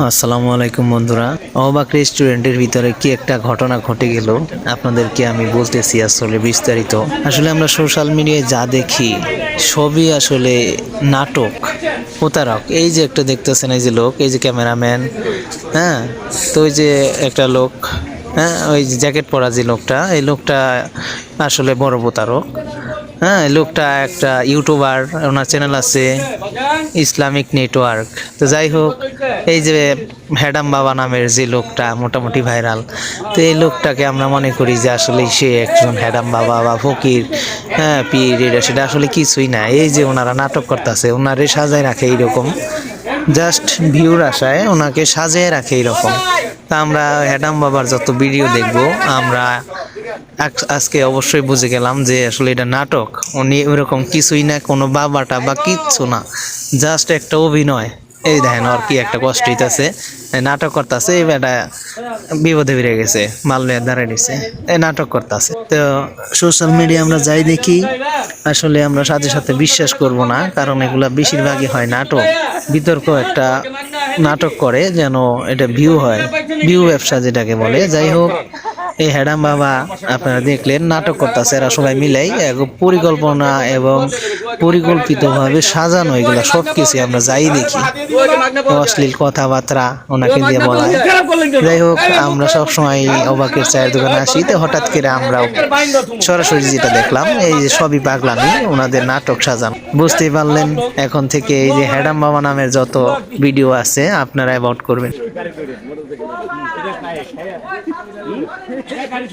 আসসালামু আলাইকুম বন্ধুরা। অবাক রেস্টুরেন্টের ভিতরে কি একটা ঘটনা ঘটে গেল? আপনাদেরকে আমি বলতেছি আসলে বিস্তারিত। আসলে আমরা সোশ্যাল মিডিয়ায় যা দেখি, সবই আসলে নাটক, প্রতারক। এই যে একটা দেখতেছেন, এই যে লোক, এই যে ক্যামেরাম্যান হ্যাঁ? তো ওই যে একটা লোক হ্যাঁ? ওই জ্যাকেট পরা যে লোকটা, এই লোকটা আসলে বড় প্রতারক। হ্যাঁ লোকটা একটা ইউটিউবার, ওনার চ্যানেল আছে ইসলামিক নেটওয়ার্ক। তো যাই হোক, এই যে হ্যাডাম বাবা নামের যে লোকটা মোটামুটি ভাইরাল, তো এই লোকটাকে আমরা মনে করি যে আসলে সে একজন হ্যাডাম বাবা বা ফকির হ্যাঁ পীর, এটা সেটা আসলে কিছুই না। এই যে ওনারা নাটক করতেছে, ওনারে সাজায় রাখে এইরকম। জাস্ট ভিউর আশায় ওনাকে সাজিয়ে রাখে এইরকম। তা আমরা হ্যাডাম বাবার যত ভিডিও দেখব, আমরা আজকে অবশ্যই বুঝে গেলাম যে আসলে এটা নাটক। উনি ওরকম কিছুই না, কোনো বাবাটা বা কিচ্ছু না জাস্ট একটা অভিনয়। এই দেখেন আর কি একটা কষ্ট হইতাছে। নাটক করতেছে, এই বেটা বিপদে বেড়ে গেছে, মাল নিয়ে দাঁড়ায় নিছে এই নাটক করতেছে। তো সোশ্যাল মিডিয়া আমরা যাই দেখি, আসলে আমরা সাথে সাথে বিশ্বাস করব না, কারণ এগুলা বেশিরভাগই হয় নাটক। বিতর্ক একটা নাটক করে যেন এটা ভিউ হয়। ভিউ ব্যবসা যেটাকে বলে। যাই হোক এই হ্যাডাম বাবা আপনারা দেখলেন, নাটক করতেছে এরা সবাই মিলাই। পরিকল্পনা এবং পরিকল্পিতভাবে সাজানো এগুলো সব কিছু আমরা যাই দেখি। অশ্লীল কথাবার্তা ওনাকে দিয়ে বলা হয়। যাই হোক, আমরা সবসময় অবাকের চায়ের দোকানে আসি। তো হঠাৎ করে আমরা সরাসরি যেটা দেখলাম, এই যে সবই পাগলামি, ওনাদের নাটক সাজান। বুঝতেই পারলেন, এখন থেকে এই যে হ্যাডাম বাবা নামের যত ভিডিও আছে, আপনারা অ্যাবাউট করবেন। গাড়ি